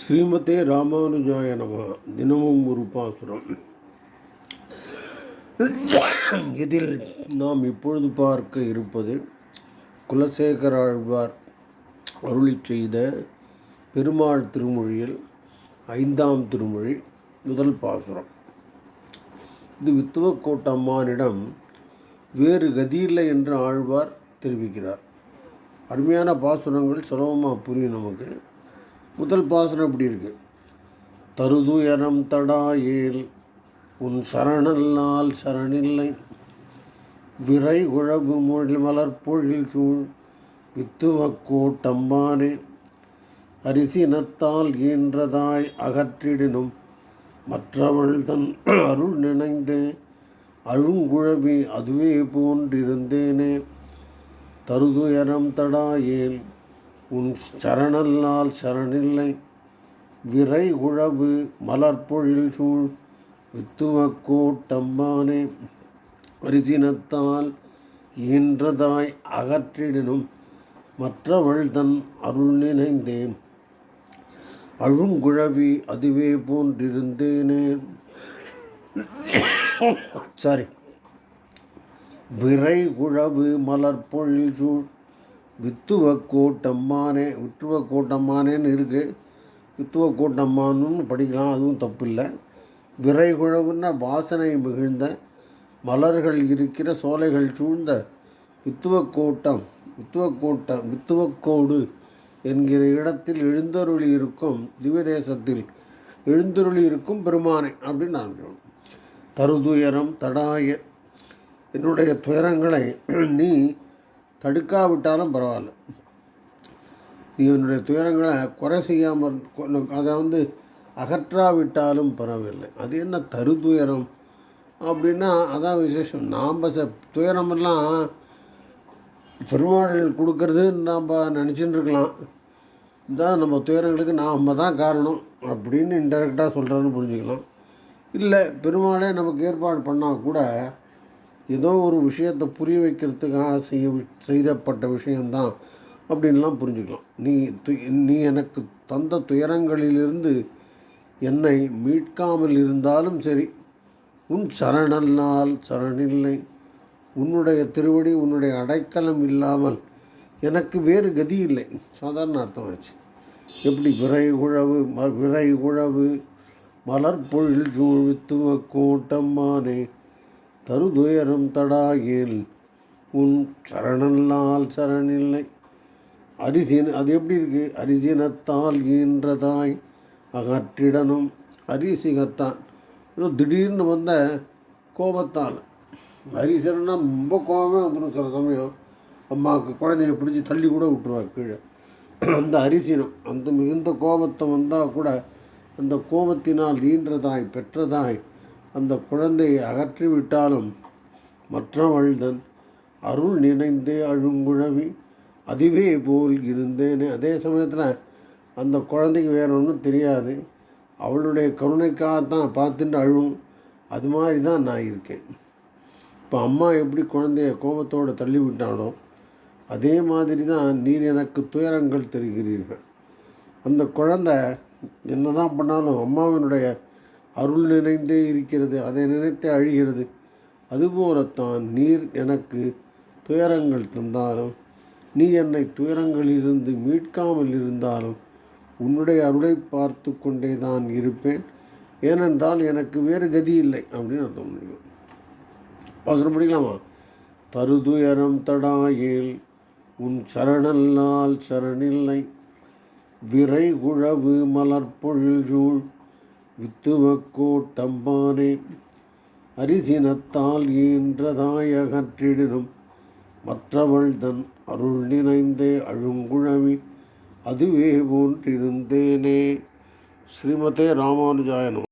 ஸ்ரீமதே ராமானுஜாய நம. தினமும் ஒரு பாசுரம். இதில் நாம் இப்பொழுது பார்க்க இருப்பது குலசேகர ஆழ்வார் அருளி செய்த பெருமாள் திருமொழியில் ஐந்தாம் திருமொழி முதல் பாசுரம். இது வித்துவக்கோட்டம்மானிடம் வேறு கதியில்லை என்று ஆழ்வார் தெரிவிக்கிறார். அருமையான பாசுரங்கள் சுலபமாக புரியும் நமக்கு. முதல் பாசனம் இப்படி இருக்கு? தருதுயரம் தடாயேல் உன் சரணல்லால் சரணில்லை. விரை உழவு மொழி மலர்பொழில் சூழ் வித்துவக்கோட்டம்பானே அரிசினத்தால் ஈன்றதாய் அகற்றிடினும் மற்றவள் தன் அருள் நினைந்தே அழுங்குழவி அதுவே போன்றிருந்தேனே. தருதுயரம் தடாயேன் உன் சரணல்லால் சரணில்லை. விரை குழவு மலர்பொழில் சூழ் வித்துவக் கோட்டம்பானே அரிசினத்தால் இன்றதாய் அகற்றிடினும் மற்றவள் தன் அருள் நினைந்தேன். அழுங்குழவி அதுவே போன்றிருந்தேனே. சாரி விரை குழவு மலர்பொழில் சூழ் வித்துவ கூட்டம்மானே வித்துவ கூட்டம்மானேன்னு இருக்குது வித்துவ கூட்டம்மானுன்னு படிக்கலாம் அதுவும் தப்பில்லை. இல்லை விரைகுழவுன்னா வாசனை மிகுந்த மலர்கள் இருக்கிற சோலைகள் சூழ்ந்த வித்துவ கூட்டம் வித்துவ கூட்டம் வித்துவக்கோடு என்கிற இடத்தில் எழுந்தருளி இருக்கும் திவ்யதேசத்தில் எழுந்தருளி இருக்கும் பெருமானை அப்படின்னு நான் சொல்லுவேன் தருதுயரம் தடாய என்னுடைய துயரங்களை நீ தடுக்காவிட்டாலும் பரவாயில்ல. நீ துயரங்களை குறை செய்யாமல் அதை வந்து அகற்றாவிட்டாலும் பரவாயில்லை. அது என்ன தரு துயரம் அப்படின்னா அதான் விசேஷம். நாம் ச துயரமெல்லாம் பெருமாள் கொடுக்கறது நாம் நினச்சின்னு இருக்கலாம் தான் நம்ம துயரங்களுக்கு நாம் தான் காரணம் அப்படின்னு இன்டெரக்டாக சொல்கிறேன்னு புரிஞ்சுக்கலாம். இல்லை பெருமாளே நமக்கு ஏற்பாடு பண்ணால் கூட ஏதோ ஒரு விஷயத்தை புரிய வைக்கிறதுக்காக செய்ய செய்தப்பட்ட விஷயந்தான் அப்படின்லாம் புரிஞ்சுக்கலாம். நீ து நீ எனக்கு தந்த துயரங்களிலிருந்து என்னை மீட்காமல் இருந்தாலும் சரி உன் சரணல்லால் சரணில்லை உன்னுடைய திருவடி உன்னுடைய அடைக்கலம் இல்லாமல் எனக்கு வேறு கதி இல்லை. சாதாரண அர்த்தம் ஆச்சு எப்படி விரை உழவு ம விரை மலர் மலர்பொழில் சூழ்வித்துவ கோட்டம்மானே தருதுயரம் தடாகேல். உன் சரணல்லால் சரணில்லை. அரிசின அது எப்படி இருக்குது அரிசினத்தால் ஈன்றதாய் அகற்றிடனும் அரிசிகத்தான் ஏதோ திடீர்னு வந்த கோபத்தால். அரிசனா ரொம்ப கோபமே வந்துடும் சில சமயம். அம்மாவுக்கு குழந்தைய பிடிச்சி தள்ளி கூட விட்டுருவா கீழே. அந்த அரிசினம் அந்த மிகுந்த கோபத்தை வந்தால் கூட அந்த கோபத்தினால் ஈன்றதாய் பெற்றதாய் அந்த குழந்தையை அகற்றிவிட்டாலும் மற்றவள்தன் அருள் நினைந்தே அழுங்குழவி அதுவே போல் இருந்தேனே. அதே சமயத்தில் அந்த குழந்தைக்கு வேற ஒன்றும் தெரியாது. அவளுடைய கருணைக்காகத்தான் பார்த்துட்டு அழுவும் அது மாதிரி தான் நான் இருக்கேன். இப்போ அம்மா எப்படி குழந்தைய கோபத்தோடு தள்ளி விட்டாலோ அதே மாதிரி தான் நீர் எனக்கு துயரங்கள் தெரிகிறீர்கள். அந்த குழந்தை என்ன தான் பண்ணாலும் அம்மாவினுடைய அருள் நிறைந்தே இருக்கிறது அதை நினைத்தே அழிகிறது. அதுபோலத்தான் நீர் எனக்கு துயரங்கள் தந்தாலும் நீ என்னை துயரங்களிலிருந்து மீட்காமல் இருந்தாலும் உன்னுடைய அருளை பார்த்து கொண்டே தான் இருப்பேன். ஏனென்றால் எனக்கு வேறு கதி இல்லை அப்படின்னு அர்த்தம் முடியும் அவசரம் படிக்கலாமா தருதுயரம் தடாயேல் உன் சரணல்லால் சரணில்லை. விரை குழவு மலர்பொழில் சூழ் வித்துவ கோட்டம்பானே அரிசினத்தால் ஈன்றதாய் அகற்றிடினும் மற்றவள் தன் அருள் நினைந்தே அழுங்குழவி அதுவே போன்றிருந்தேனே. ஸ்ரீமதே ராமானுஜாயனம்